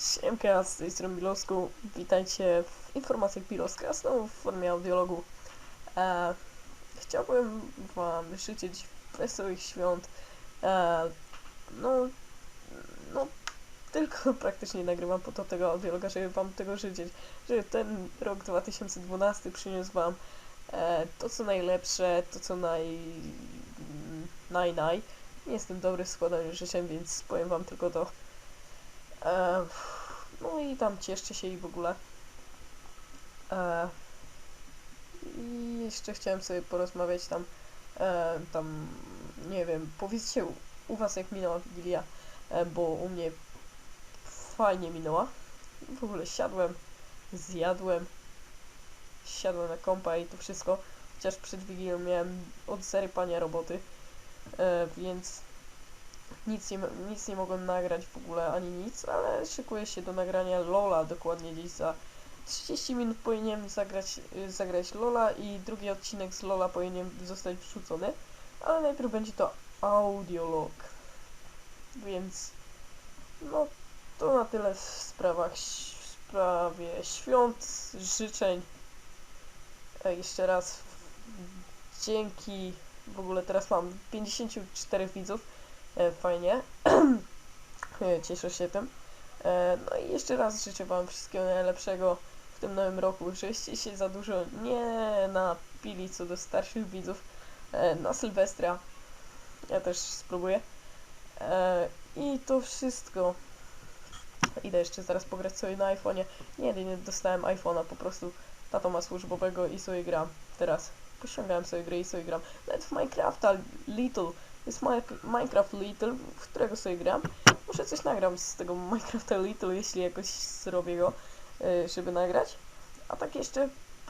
Siemka, z tej strony Bilosku. Witajcie w informacjach Biloska, znowu w formie audiologu. E, chciałbym Wam życzyć wesołych świąt. E, no, no, tylko praktycznie nagrywam po to tego audiologa, żeby Wam tego życzyć. Żeby ten rok 2012 przyniósł Wam e, to, co najlepsze, to, co naj... naj, naj. Nie jestem dobry w składaniu życzeń, więc powiem Wam tylko to. E, no i tam cieszcie się i w ogóle. E, I jeszcze chciałem sobie porozmawiać tam, e, tam, nie wiem, powiedzcie u, was jak minęła Wigilia, e, bo u mnie fajnie minęła. W ogóle siadłem, zjadłem, siadłem na kompa i to wszystko, chociaż przed Wigilią miałem od zarypania roboty, e, więc nic nie, nic nie mogłem nagrać w ogóle, ani nic, ale szykuję się do nagrania Lola dokładnie gdzieś za 30 minut powinienem zagrać, y, zagrać Lola i drugi odcinek z Lola powinien zostać wrzucony, ale najpierw będzie to audiolog. Więc no to na tyle w sprawach, w sprawie świąt, życzeń. Jeszcze raz dzięki, w ogóle teraz mam 54 widzów, fajnie. E, Cieszę się tym. E, No i jeszcze raz życzę Wam wszystkiego najlepszego w tym nowym roku, żeście się za dużo nie napili co do starszych widzów e, na Sylwestra. Ja też spróbuję. I to wszystko. Idę jeszcze zaraz pograć sobie na iPhone'ie. Nie, nie dostałem iPhone'a, po prostu tato ma służbowego i sobie gram. Teraz pościągałem sobie gry i sobie gram. Nawet w Minecrafta Little. Jest Mi- Minecraft Little, w którego sobie gram. Muszę coś nagram z tego Minecrafta Little, jeśli jakoś zrobię go, y, żeby nagrać. A tak jeszcze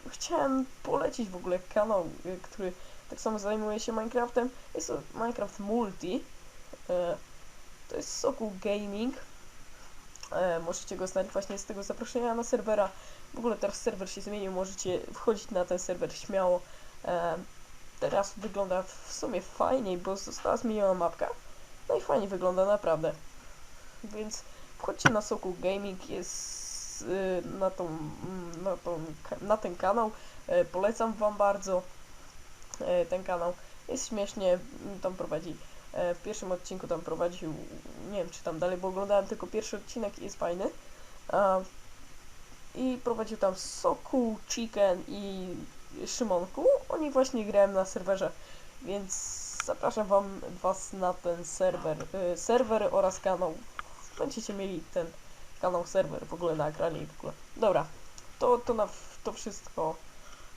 chciałem polecić w ogóle kanał, y, który tak samo zajmuje się Minecraftem. Jest to Minecraft Multi. Y, To jest Soku Gaming. E, Możecie go znać właśnie z tego zaproszenia na serwera. W ogóle teraz serwer się zmienił, możecie wchodzić na ten serwer śmiało. Teraz wygląda w sumie fajniej, bo została zmieniona mapka. No i fajnie wygląda naprawdę. Więc wchodźcie na Soku Gaming, jest y, na, tą, mm, na, tą, na ten kanał. E, Polecam Wam bardzo e, ten kanał. Jest śmiesznie, mm, tam prowadzi. e, W pierwszym odcinku tam prowadził, nie wiem czy tam dalej, bo oglądałem tylko pierwszy odcinek i jest fajny. I prowadził tam Soku, Chicken i Szymonku. Oni właśnie grałem na serwerze, więc zapraszam wam was na ten serwer, y, serwer oraz kanał. Będziecie mieli ten kanał, serwer w ogóle na ekranie i w ogóle. Dobra, to, to na to wszystko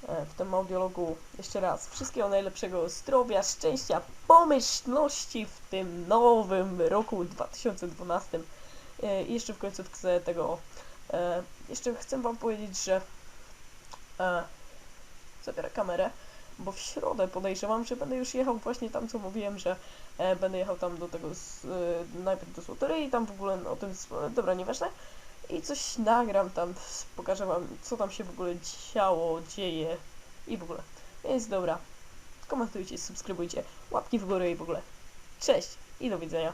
e, w tym audiologu. Jeszcze raz, wszystkiego najlepszego zdrowia, szczęścia, pomyślności w tym nowym roku 2012. E, I jeszcze w końcu chcę tego, e, jeszcze chcę wam powiedzieć, że zabiorę kamerę, bo w środę podejrzewam, że będę już jechał właśnie tam, co mówiłem, że e, będę jechał tam do tego, z, e, najpierw do Złotoryi i tam w ogóle o tym, dobra, nieważne, i coś nagram tam, pokażę wam, co tam się w ogóle działo, dzieje i w ogóle. Więc dobra, komentujcie, subskrybujcie, łapki w górę i w ogóle. Cześć i do widzenia.